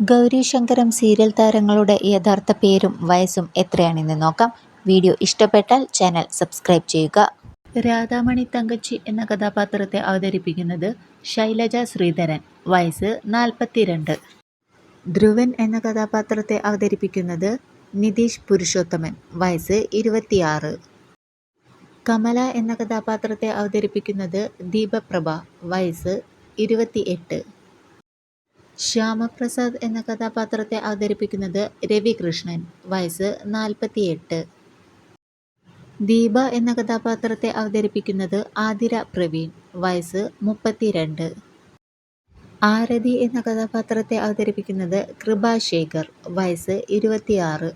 ഗൗരി ശങ്കരം serial താരങ്ങളുടെ യഥാർത്ഥ പേരും വയസ്സും എത്രയാണെന്ന് നോക്കാം. വീഡിയോ ഇഷ്ടപ്പെട്ടാൽ ചാനൽ സബ്സ്ക്രൈബ് ചെയ്യുക. രാധാമണി തങ്കച്ചി എന്ന കഥാപാത്രത്തെ അവതരിപ്പിക്കുന്നത് ശൈലജ ശ്രീധരൻ വയസ്സ് നാൽപ്പത്തിരണ്ട്. ധ്രുവൻ എന്ന കഥാപാത്രത്തെ അവതരിപ്പിക്കുന്നത് നിതീഷ് പുരുഷോത്തമൻ വയസ്സ് ഇരുപത്തിയാറ്. കമല എന്ന കഥാപാത്രത്തെ അവതരിപ്പിക്കുന്നത് ദീപപ്രഭ വയസ്സ് ഇരുപത്തി എട്ട് ശ്യാമപ്രസാദ് എന്ന കഥാപാത്രത്തെ അവതരിപ്പിക്കുന്നത് രവികൃഷ്ണൻ. വയസ്സ് നാൽപ്പത്തിയെട്ട് ദീപ എന്ന കഥാപാത്രത്തെ അവതരിപ്പിക്കുന്നത് ആതിര പ്രവീൺ. വയസ്സ് മുപ്പത്തിരണ്ട്. ആരതി എന്ന കഥാപാത്രത്തെ അവതരിപ്പിക്കുന്നത് കൃപാശേഖർ. വയസ്സ് ഇരുപത്തിയാറ്.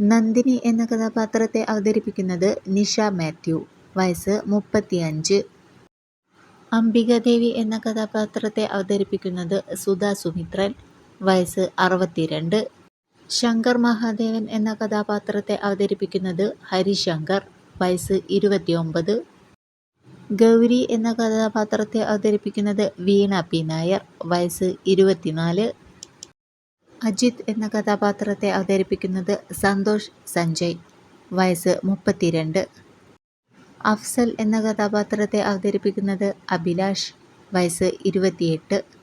നന്ദിനി എന്ന കഥാപാത്രത്തെ അവതരിപ്പിക്കുന്നത് നിഷ മാത്യു. വയസ്സ് മുപ്പത്തിയഞ്ച്. അംബികാദേവി എന്ന കഥാപാത്രത്തെ അവതരിപ്പിക്കുന്നത് സുധാ സുമിത്രൻ വയസ്സ് അറുപത്തിരണ്ട്. ശങ്കർ മഹാദേവൻ എന്ന കഥാപാത്രത്തെ അവതരിപ്പിക്കുന്നത് ഹരിശങ്കർ വയസ്സ് ഇരുപത്തിയൊമ്പത്. ഗൗരി എന്ന കഥാപാത്രത്തെ അവതരിപ്പിക്കുന്നത് വീണ പി. നായർ വയസ്സ് ഇരുപത്തിനാല്. അജിത് എന്ന കഥാപാത്രത്തെ അവതരിപ്പിക്കുന്നത് സന്തോഷ് സഞ്ജയ് വയസ്സ് മുപ്പത്തിരണ്ട്. അഫ്സൽ എന്ന കഥാപാത്രത്തെ അവതരിപ്പിക്കുന്നത് അഭിലാഷ്. വയസ്സ് ഇരുപത്തിയെട്ട്.